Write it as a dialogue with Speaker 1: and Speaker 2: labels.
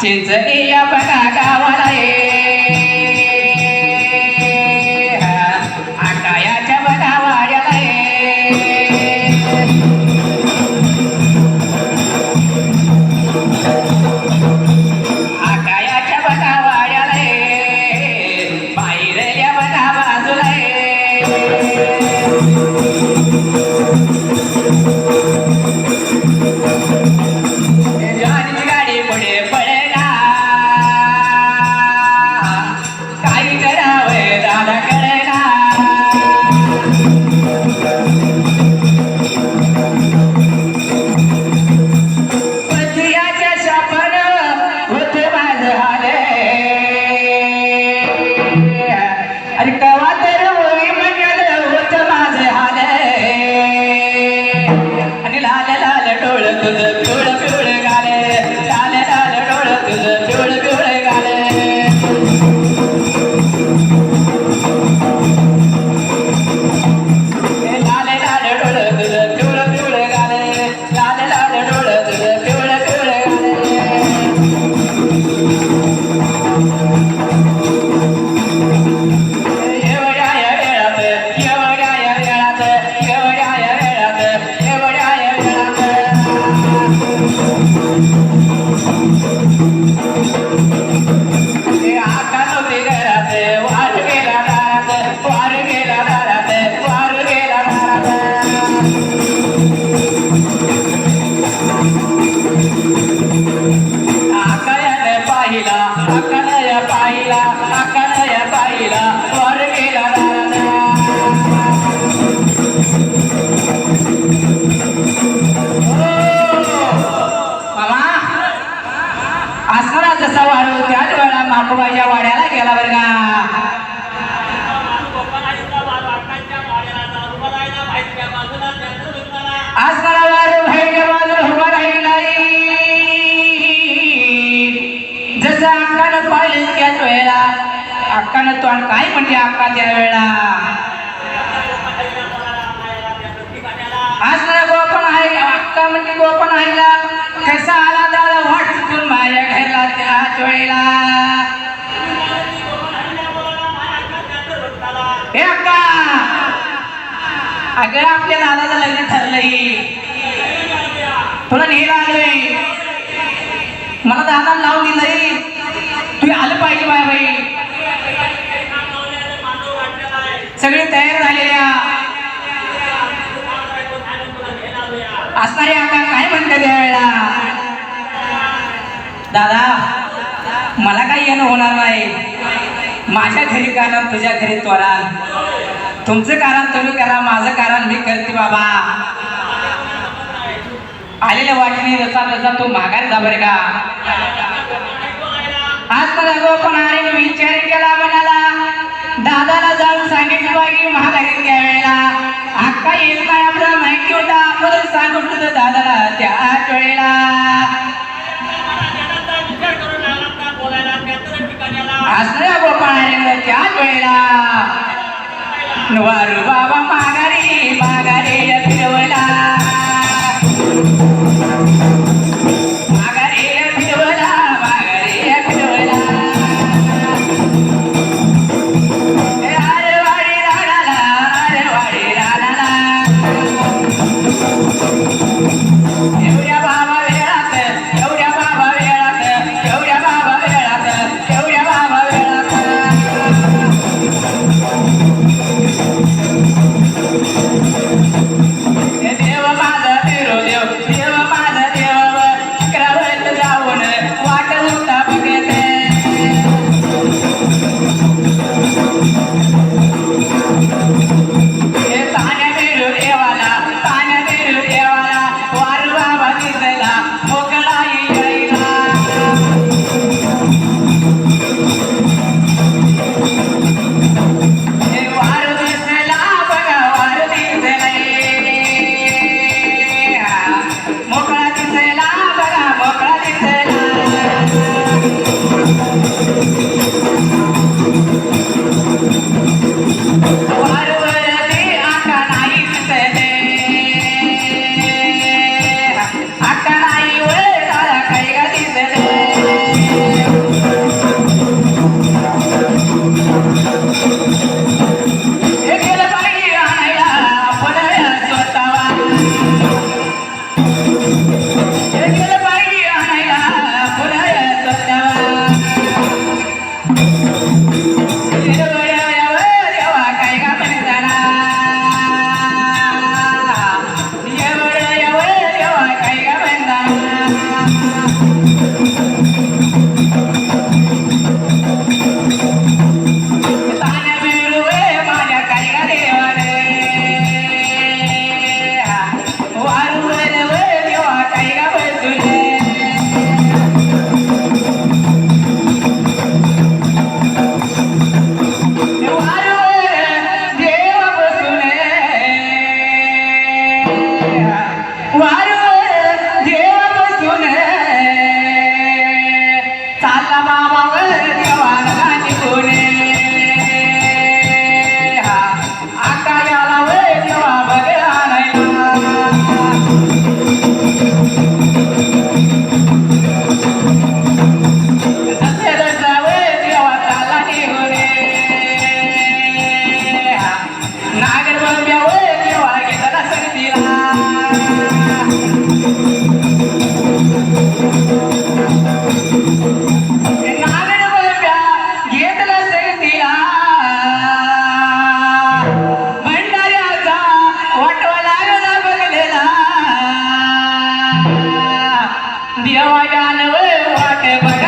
Speaker 1: चिंचणी या बघा गावाला ये आकानय पाहिला आकानय पाहिला वर गेला जसा वाढू त्याच वेळा माकोबाईच्या वाड्याला गेला बरं का? जसं अक्कानं पाहिलं त्याच वेळेला? अक्कानं तो आणि काय म्हणते अक्का त्या वेळेला? असणारा गोपन आहे अक्का म्हणजे गोपन आईला. कसा आला दादा वाट चुकून माझ्या घरला त्याच वेळेला? हे अक्का! अगं आपल्या दादाचं लग्न ठरलंय. तुला नेला आलोय. मला दादा लावून दिलंय. तुम्ही आलं पाहिजे बाय बाई. सगळे तयार झालेल्या असणारे आता काय म्हणते त्यावेळेला? दादा मला काही येणं होणार नाही. माझ्या घरी कारण तुझ्या घरी त्वरा तुमचं कारण तुम्ही करा माझं कारण मी करते बाबा. आलेल्या वाटणी रसा रसा तू मागायला जा बरं का. आज मला गोपन आरेने विचार केला म्हणाला दादाला जाऊन सांगितलं बाकी महागारीत घ्या वेळेला हक्का येत नाही आपल्याला माहिती होता. आपण सांगून तुझं दादाला त्याच वेळेला. असल्या गोपाळ त्याच वेळेला. वारू बाबा देवाला नव वाट